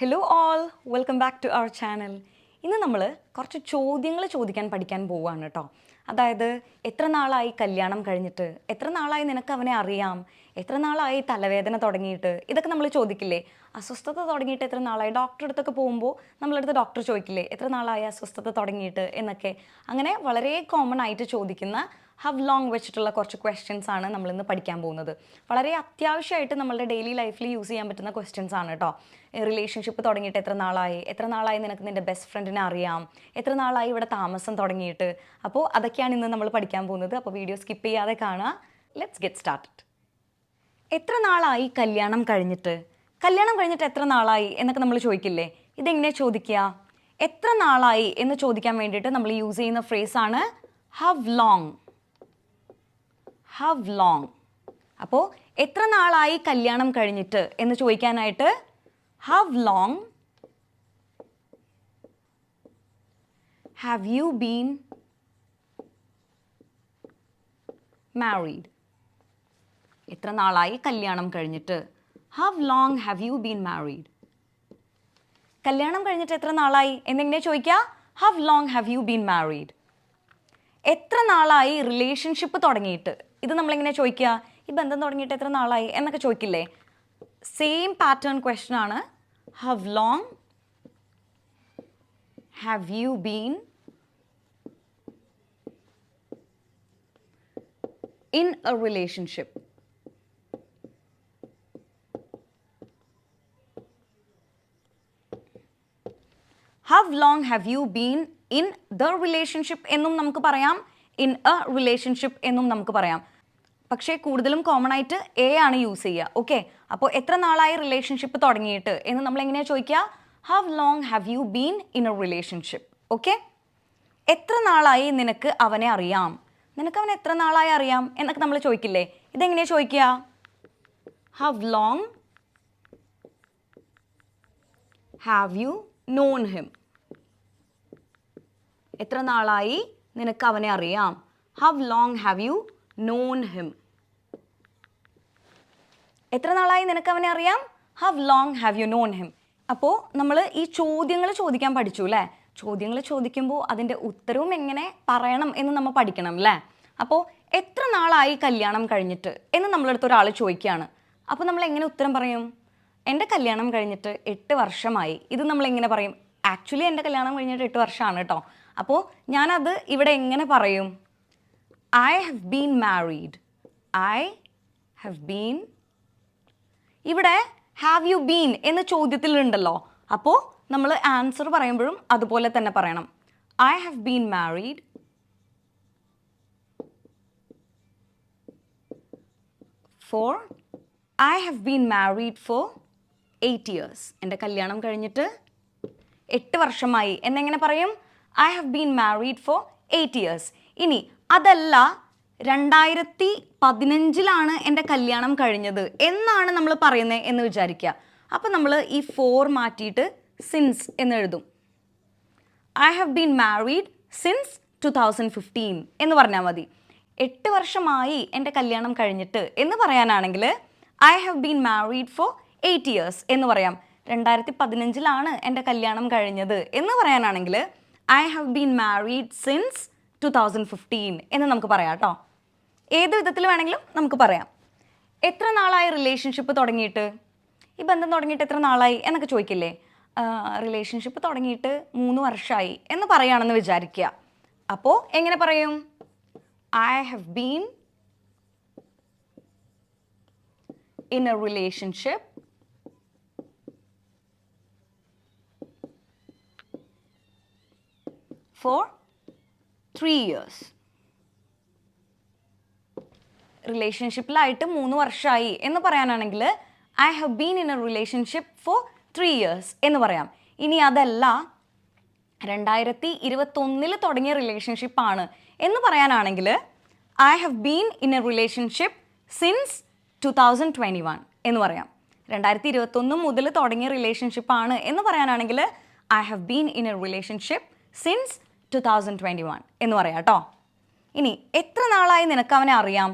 Hello all welcome back to our channel ഇന്ന് നമ്മൾ കുറച്ച് ചോദ്യങ്ങൾ ചോദിക്കാൻ പഠിക്കാൻ പോവുകയാണ് കേട്ടോ അതായത് എത്ര നാളായി കല്യാണം കഴിഞ്ഞിട്ട്? എത്ര നാളായി നിനക്ക് അവനെ അറിയാം? എത്ര നാളായി തലവേദന തുടങ്ങിയിട്ട്? ഇതൊക്കെ നമ്മൾ ചോദിക്കില്ലേ? അസ്വസ്ഥത തുടങ്ങിയിട്ട് എത്ര നാളായി? ഡോക്ടറെ അടുത്തൊക്കെ പോകുമ്പോൾ നമ്മളടുത്ത് ഡോക്ടർ ചോദിക്കില്ലേ? എത്ര നാളായി അസ്വസ്ഥത തുടങ്ങിയിട്ട്? എന്നൊക്കെ. അങ്ങനെ വളരെ കോമൺ ആയിട്ട് ചോദിക്കുന്ന ഹവ് ലോങ് വെച്ചിട്ടുള്ള കുറച്ച് ക്വസ്റ്റ്യൻസ് ആണ് നമ്മൾ ഇന്ന് പഠിക്കാൻ പോകുന്നത്. വളരെ അത്യാവശ്യമായിട്ട് നമ്മളുടെ ഡെയിലി ലൈഫിൽ യൂസ് ചെയ്യാൻ പറ്റുന്ന ക്വസ്റ്റ്യൻസ് ആണ് കേട്ടോ റിലേഷൻഷിപ്പ് തുടങ്ങിയിട്ട് എത്ര നാളായി? എത്ര നാളായി നിനക്ക് നിന്റെ ബെസ്റ്റ് ഫ്രണ്ടിനെ അറിയാം? എത്ര നാളായി ഇവിടെ താമസം തുടങ്ങിയിട്ട്? അപ്പോൾ അതൊക്കെയാണ് ഇന്ന് നമ്മൾ പഠിക്കാൻ പോകുന്നത്. അപ്പോൾ വീഡിയോ സ്കിപ്പ് ചെയ്യാതെ കാണുക ലെറ്റ്സ് ഗെറ്റ് സ്റ്റാർട്ടഡ് എത്ര നാളായി കല്യാണം കഴിഞ്ഞിട്ട്? കല്യാണം കഴിഞ്ഞിട്ട് എത്ര നാളായി എന്നൊക്കെ നമ്മൾ ചോദിക്കില്ലേ? ഇതെങ്ങനെ ചോദിക്കുക എത്ര നാളായി എന്ന് ചോദിക്കാൻ വേണ്ടിയിട്ട് നമ്മൾ യൂസ് ചെയ്യുന്ന ഫ്രേസാണ് ഹവ് ലോങ് ഹവ് ലോങ് അപ്പോൾ എത്ര നാളായി കല്യാണം കഴിഞ്ഞിട്ട് എന്ന് ചോദിക്കാനായിട്ട് how long have you been married എത്ര നാളായി കല്യാണം കഴിഞ്ഞിട്ട്? How long have you been married കല്യാണം കഴിഞ്ഞിട്ട് എത്ര നാളായി? എന്നെങ്ങനെ ചോദിക്കുക how long have you been married എത്ര നാളായി റിലേഷൻഷിപ്പ് തുടങ്ങിയിട്ട്? ഇത് നമ്മളിങ്ങനെ ചോദിക്കുക? ഈ ബന്ധം തുടങ്ങിയിട്ട് എത്ര നാളായി? എന്നൊക്കെ ചോദിക്കില്ലേ? സെയിം പാറ്റേൺ ക്വസ്റ്റൻ ആണ്. How long have you been in a relationship how long have you been in the relationship എന്നും നമുക്ക് പറയാം. ഇൻ എ റിലേഷൻഷിപ്പ് എന്നും നമുക്ക് പറയാം. പക്ഷേ കൂടുതലും കോമൺ ആയിട്ട് എ ആണ് യൂസ് ചെയ്യുക. ഓക്കെ അപ്പോൾ എത്ര നാളായി റിലേഷൻഷിപ്പ് തുടങ്ങിയിട്ട്? എന്ന് നമ്മൾ എങ്ങനെയാണ് ചോദിക്കുക? How long have you been in a relationship okay എത്ര നാളായി നിനക്ക് അവനെ അറിയാം? നിനക്ക് അവനെ എത്ര നാളായി അറിയാം? എന്നൊക്കെ നമ്മൾ ചോദിക്കില്ലേ? ഇതെങ്ങനെയാണ് ചോദിക്കുക? How long have you known him എത്ര നാളായി നിനക്ക് അവനെ അറിയാം. How long have you known him എത്ര നാളായി നിനക്ക് അവനെ അറിയാം? How long have you known him അപ്പോൾ നമ്മൾ ഈ ചോദ്യങ്ങൾ ചോദിക്കാൻ പഠിച്ചു അല്ലേ ചോദ്യങ്ങൾ ചോദിക്കുമ്പോൾ അതിന്റെ ഉത്തരവും എങ്ങനെ പറയണം എന്ന് നമ്മൾ പഠിക്കണം അല്ലേ അപ്പോൾ എത്ര നാളായി കല്യാണം കഴിഞ്ഞിട്ട് എന്ന് നമ്മളടുത്ത് ഒരാൾ ചോദിക്കുകയാണ് അപ്പോൾ നമ്മൾ എങ്ങനെ ഉത്തരം പറയും? എന്റെ കല്യാണം കഴിഞ്ഞിട്ട് എട്ട് വർഷമായി. ഇത് നമ്മൾ എങ്ങനെ പറയും? ആക്ച്വലി എന്റെ കല്യാണം കഴിഞ്ഞിട്ട് എട്ട് വർഷമാണ് കേട്ടോ അപ്പോൾ ഞാനത് ഇവിടെ എങ്ങനെ പറയും? I have been married I have been ഇവിടെ ഹാവ് യു ബീൻ എന്ന ചോദ്യത്തിലുണ്ടല്ലോ. അപ്പോൾ നമ്മൾ ആൻസർ പറയുമ്പോഴും അതുപോലെ തന്നെ പറയണം. I have been married for I have been married for eight years എന്റെ കല്യാണം കഴിഞ്ഞിട്ട് എട്ട് വർഷമായി. എന്നെങ്ങനെ പറയും? I have been married for eight years ഇനി അതല്ല രണ്ടായിരത്തി പതിനഞ്ചിലാണ് എന്റെ കല്യാണം കഴിഞ്ഞത്. എന്നാണ് നമ്മൾ പറയുന്നത് എന്ന് വിചാരിക്കുക. അപ്പം നമ്മൾ ഈ ഫോർ മാറ്റിയിട്ട് സിൻസ് എന്ന് എഴുതും. I have been married since two thousand fifteen എന്ന് പറഞ്ഞാൽ മതി. എട്ട് വർഷമായി എന്റെ കല്യാണം കഴിഞ്ഞിട്ട് എന്ന് പറയാനാണെങ്കിൽ I have been married for eight years എന്ന് പറയാം. രണ്ടായിരത്തി പതിനഞ്ചിലാണ് എന്റെ കല്യാണം കഴിഞ്ഞത് എന്ന് പറയാനാണെങ്കിൽ I have been married since two thousand fifteen എന്ന് നമുക്ക് പറയാം കേട്ടോ ഏത് വിധത്തിൽ വേണമെങ്കിലും നമുക്ക് പറയാം. എത്ര നാളായി റിലേഷൻഷിപ്പ് തുടങ്ങിയിട്ട്? ഈ ബന്ധം തുടങ്ങിയിട്ട് എത്ര നാളായി എന്നൊക്കെ ചോദിക്കില്ലേ? റിലേഷൻഷിപ്പ് തുടങ്ങിയിട്ട് മൂന്ന് വർഷമായി എന്ന് പറയുകയാണെന്ന് വിചാരിക്കുക. അപ്പോൾ എങ്ങനെ പറയും? I have been in a relationship for three years റിലേഷൻഷിപ്പിലായിട്ട് മൂന്ന് വർഷമായി എന്ന് പറയാനാണെങ്കിൽ I have been in a relationship for three years എന്ന് പറയാം. ഇനി അതല്ല രണ്ടായിരത്തി ഇരുപത്തൊന്നിൽ തുടങ്ങിയ റിലേഷൻഷിപ്പാണ് എന്ന് പറയാനാണെങ്കിൽ I have been in a relationship since two thousand twenty one എന്ന് പറയാം. രണ്ടായിരത്തി ഇരുപത്തൊന്ന് മുതൽ തുടങ്ങിയ റിലേഷൻഷിപ്പാണ് എന്ന് പറയാനാണെങ്കിൽ I have been in a relationship since two thousand twenty one എന്ന് പറയാം കേട്ടോ. ഇനി എത്ര നാളായി നിനക്ക് അവനെ അറിയാം?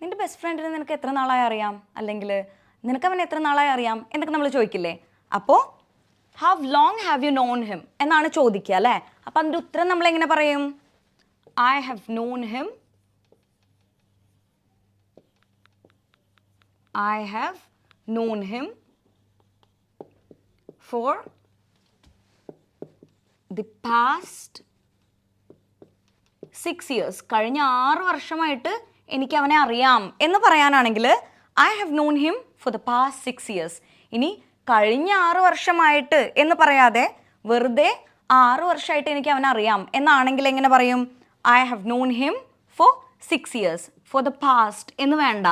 നിന്റെ ബെസ്റ്റ് ഫ്രണ്ടിനെ നിനക്ക് എത്ര നാളായി അറിയാം? അല്ലെങ്കിൽ നിനക്ക് അവനെ എത്ര നാളായി അറിയാം? എന്നൊക്കെ നമ്മൾ ചോദിക്കില്ലേ? അപ്പോൾ how long have you known him എന്നാണ് ചോദിക്കുക അല്ലേ? അപ്പം അതിന്റെ ഉത്തരം നമ്മൾ എങ്ങനെ പറയും? I have known him I have known him for the past six years കഴിഞ്ഞ ആറ് വർഷമായിട്ട് എനിക്ക് അവനെ അറിയാം എന്ന് പറയാനാണെങ്കിൽ I have known him for the past six years ഇനി കഴിഞ്ഞ ആറ് വർഷമായിട്ട് എന്ന് പറയാതെ വെറുതെ ആറ് വർഷമായിട്ട് എനിക്ക് അവനെ അറിയാം എന്നാണെങ്കിൽ എങ്ങനെ പറയും? I have known him for six years for the past എന്ന് വേണ്ട.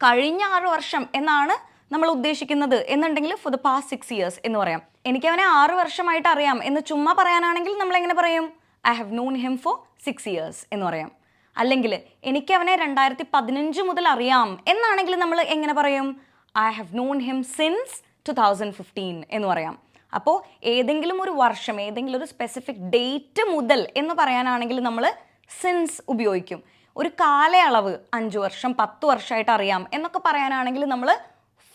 കഴിഞ്ഞ ആറ് വർഷം എന്നാണ് നമ്മൾ ഉദ്ദേശിക്കുന്നത് എന്നുണ്ടെങ്കിൽ for the past six years എന്ന് പറയാം. എനിക്ക് അവനെ ആറ് വർഷമായിട്ട് അറിയാം എന്ന് ചുമ്മാ പറയാനാണെങ്കിൽ നമ്മൾ എങ്ങനെ പറയും? I have known him for six years എന്ന് പറയാം. അല്ലെങ്കിൽ എനിക്ക് അവനെ രണ്ടായിരത്തി പതിനഞ്ച് മുതൽ അറിയാം എന്നാണെങ്കിൽ നമ്മൾ എങ്ങനെ പറയും? I have known him since two thousand fifteen എന്ന് പറയാം. അപ്പോൾ ഏതെങ്കിലും ഒരു വർഷം ഏതെങ്കിലും ഒരു സ്പെസിഫിക് ഡേറ്റ് മുതൽ എന്ന് പറയാനാണെങ്കിൽ നമ്മൾ സിൻസ് ഉപയോഗിക്കും. ഒരു കാലയളവ് അഞ്ച് വർഷം പത്ത് വർഷമായിട്ട് അറിയാം എന്നൊക്കെ പറയാനാണെങ്കിൽ നമ്മൾ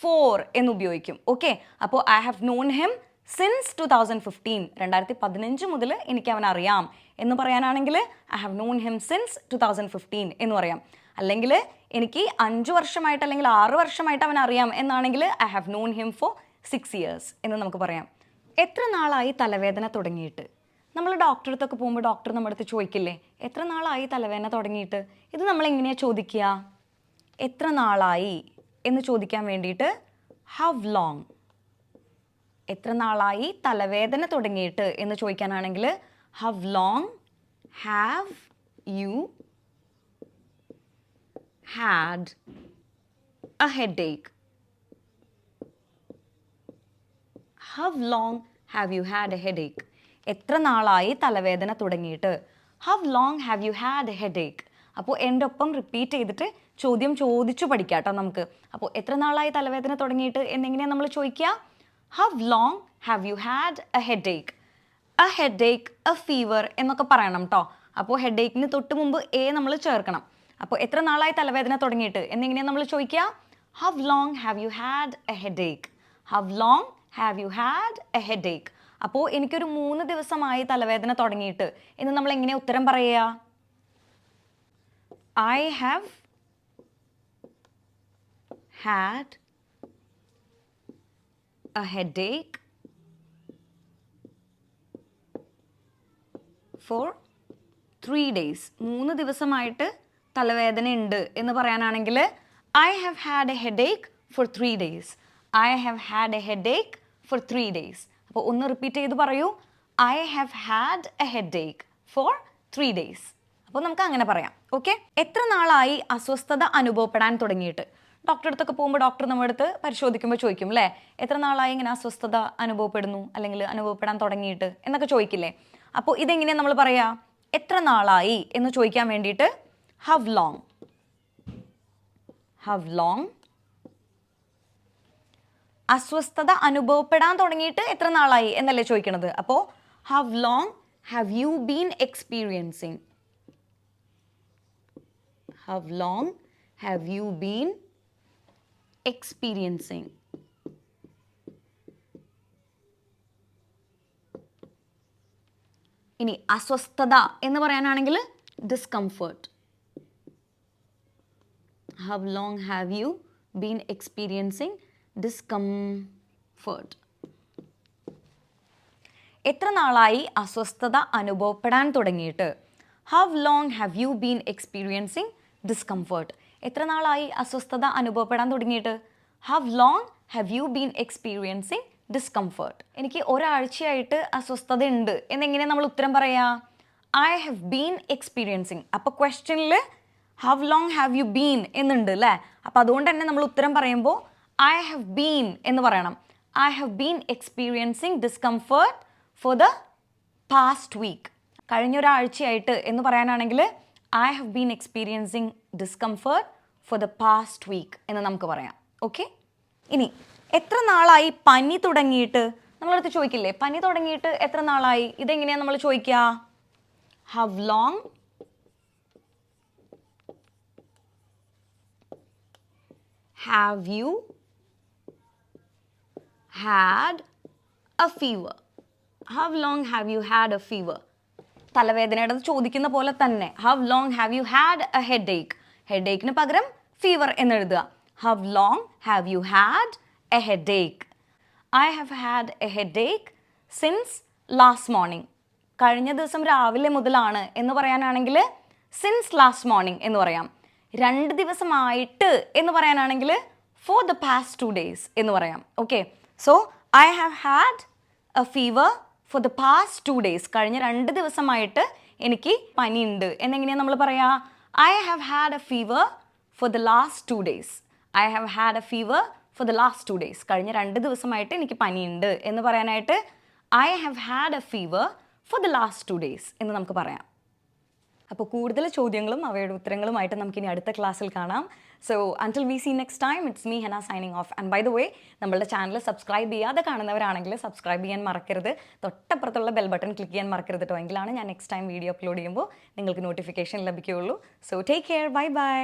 ഫോർ എന്ന് ഉപയോഗിക്കും. ഓക്കെ അപ്പോൾ I have known him since two thousand fifteen രണ്ടായിരത്തി പതിനഞ്ച് മുതൽ എനിക്ക് അവൻ അറിയാം എന്ന് പറയാനാണെങ്കിൽ I have known him since two thousand fifteen എന്ന് പറയാം. അല്ലെങ്കിൽ എനിക്ക് അഞ്ച് വർഷമായിട്ട് അല്ലെങ്കിൽ ആറ് വർഷമായിട്ട് അവൻ അറിയാം എന്നാണെങ്കിൽ I have known him for six years എന്ന് നമുക്ക് പറയാം. എത്ര നാളായി തലവേദന തുടങ്ങിയിട്ട്? നമ്മൾ ഡോക്ടറെ അടുത്തൊക്കെ പോകുമ്പോൾ ഡോക്ടർ നമ്മുടെ അടുത്ത് ചോദിക്കില്ലേ എത്ര നാളായി തലവേദന തുടങ്ങിയിട്ട്? ഇത് നമ്മൾ എങ്ങനെയാണ് ചോദിക്കുക? എത്ര നാളായി എന്ന് ചോദിക്കാൻ വേണ്ടിയിട്ട് ഹവ് ലോങ് എത്ര നാളായി തലവേദന തുടങ്ങിയിട്ട് എന്ന് ചോദിക്കാനാണെങ്കിൽ how long have you had a headache how long have you had a headache എത്ര നാളായി തലവേദന തുടങ്ങിയിട്ട്? How long have you had a headache അപ്പോൾ എന്റെ ഒപ്പം റിപ്പീറ്റ് ചെയ്തിട്ട് ചോദ്യം ചോദിച്ചു പഠിക്കാം കേട്ടോ നമുക്ക്. അപ്പോൾ എത്ര നാളായി തലവേദന തുടങ്ങിയിട്ട് എന്നെങ്ങനെയാണ് നമ്മൾ ചോദിക്കുക? How long have you had a headache a headache a fever എന്നൊക്കെ പറയണം കേട്ടോ അപ്പോൾ ഹെഡ് ഏക്കിന് തൊട്ട് മുമ്പ് എ നമ്മൾ ചേർക്കണം. അപ്പോൾ എത്ര നാളായി തലവേദന തുടങ്ങിയിട്ട്? എന്നിങ്ങനെയാണ് നമ്മൾ ചോദിക്കുക. How long have you had a headache how long have you had a headache അപ്പോൾ എനിക്കൊരു മൂന്ന് ദിവസമായി തലവേദന തുടങ്ങിയിട്ട്. എന്ന് നമ്മൾ എങ്ങനെ ഉത്തരം പറയുക? I have had a headache. For three days മൂന്ന് ദിവസമായിട്ട് തലവേദന ഉണ്ട് എന്ന് പറയാനാണെങ്കിൽ I have had a headache for three days I have had a headache for three days അപ്പോൾ ഒന്ന് റിപ്പീറ്റ് ചെയ്ത് പറയൂ. I have had a headache for three days അപ്പോൾ നമുക്ക് അങ്ങനെ പറയാം. ഓക്കെ എത്ര നാളായി അസ്വസ്ഥത അനുഭവപ്പെടാൻ തുടങ്ങിയിട്ട്? ഡോക്ടറെ അടുത്തൊക്കെ പോകുമ്പോൾ ഡോക്ടർ നമ്മുടെ അടുത്ത് പരിശോധിക്കുമ്പോൾ ചോദിക്കും അല്ലേ എത്ര നാളായി ഇങ്ങനെ അസ്വസ്ഥത അനുഭവപ്പെടുന്നു? അല്ലെങ്കിൽ അനുഭവപ്പെടാൻ തുടങ്ങിയിട്ട്? എന്നൊക്കെ ചോദിക്കില്ലേ? അപ്പോൾ ഇതെങ്ങനെയാണ് നമ്മൾ പറയാ? എത്ര നാളായി? എന്ന് ചോദിക്കാൻ വേണ്ടിയിട്ട് ഹവ് ലോങ് ഹവ് ലോങ് അസ്വസ്ഥത അനുഭവപ്പെടാൻ തുടങ്ങിയിട്ട് എത്ര നാളായി? എന്നല്ലേ ചോദിക്കണത്. അപ്പോൾ how long have you been experiencing how long have you been experiencing ഇനി അസ്വസ്ഥത എന്ന് പറയാനാണെങ്കിൽ discomfort how long have you been experiencing discomfort എത്ര നാളായി അസ്വസ്ഥത അനുഭവപ്പെടാൻ തുടങ്ങിയിട്ട്? How long have you been experiencing discomfort എത്ര നാളായി അസ്വസ്ഥത അനുഭവപ്പെടാൻ തുടങ്ങിയിട്ട്? How long have you been experiencing discomfort എനിക്ക് ഒരാഴ്ചയായിട്ട് അസ്വസ്ഥത ഉണ്ട് എന്നെങ്ങനെ നമ്മൾ ഉത്തരം പറയാ? ഐ ഹാവ് ബീൻ എക്സ്പീരിയൻസിങ് അപ്പോൾ ക്വസ്റ്റ്യനിൽ how long have you been എന്നുണ്ട് അല്ലേ അപ്പോൾ അതുകൊണ്ട് തന്നെ നമ്മൾ ഉത്തരം പറയുമ്പോൾ ഐ ഹാവ് ബീൻ എന്ന് പറയണം. I have been experiencing discomfort for the past week കഴിഞ്ഞ ഒരാഴ്ചയായിട്ട് എന്ന് പറയാനാണെങ്കിൽ I have been experiencing discomfort for the past week എന്ന് നമുക്ക് പറയാം. ഓക്കെ ഇനി എത്ര നാളായി പനി തുടങ്ങിയിട്ട്? നമ്മളടുത്ത് ചോദിക്കില്ലേ പനി തുടങ്ങിയിട്ട് എത്ര നാളായി? ഇതെങ്ങനെയാണ് നമ്മൾ ചോദിക്കുക how long have you had a fever how long have you had a fever തലവേദനയുടെ ചോദിക്കുന്ന പോലെ തന്നെ. How long have you had a headache head ഏക്കിന് പകരം fever എന്നെഴുതുക. How long have you had a headache I have had a headache since last morning കഴിഞ്ഞ ദിവസം രാവിലെ മുതലാണ് എന്ന് പറയാനാണെങ്കിൽ സിൻസ് ലാസ്റ്റ് മോർണിംഗ് എന്ന് പറയാം. രണ്ട് ദിവസമായിട്ട് എന്ന് പറയാനാണെങ്കിൽ for the past two days എന്ന് പറയാം. Okay so I have had a fever for the past two days കഴിഞ്ഞ രണ്ട് ദിവസമായിട്ട് എനിക്ക് പനിയുണ്ട്. എന്നെങ്ങനെയാണ് നമ്മൾ പറയാ? I have had a fever for the last two days I have had a fever for the last two days കഴിഞ്ഞ രണ്ട് ദിവസമായിട്ട് എനിക്ക് പനിയുണ്ട് എന്ന് പറയാനായിട്ട് I have had a fever for the last two days എന്ന് നമുക്ക് പറയാം. അപ്പോൾ കൂടുതൽ ചോദ്യങ്ങളും അവയുടെ ഉത്തരങ്ങളുമായിട്ട് നമുക്കിനി അടുത്ത ക്ലാസ്സിൽ കാണാം. So until we see next time it's me Hena signing off and by the way നമ്മളുടെ ചാനൽ സബ്സ്ക്രൈബ് ചെയ്യാതെ കാണുന്നവരാണെങ്കിൽ സബ്സ്ക്രൈബ് ചെയ്യാൻ മറക്കരുത്. തൊട്ടപ്പുറത്തുള്ള ബെൽ ബട്ടൺ ക്ലിക്ക് ചെയ്യാൻ മറക്കരുത് കേട്ടോ എങ്കിലാണ് ഞാൻ നെക്സ്റ്റ് ടൈം വീഡിയോ അപ്ലോഡ് ചെയ്യുമ്പോൾ നിങ്ങൾക്ക് നോട്ടിഫിക്കേഷൻ ലഭിക്കുകയുള്ളൂ. So take care bye bye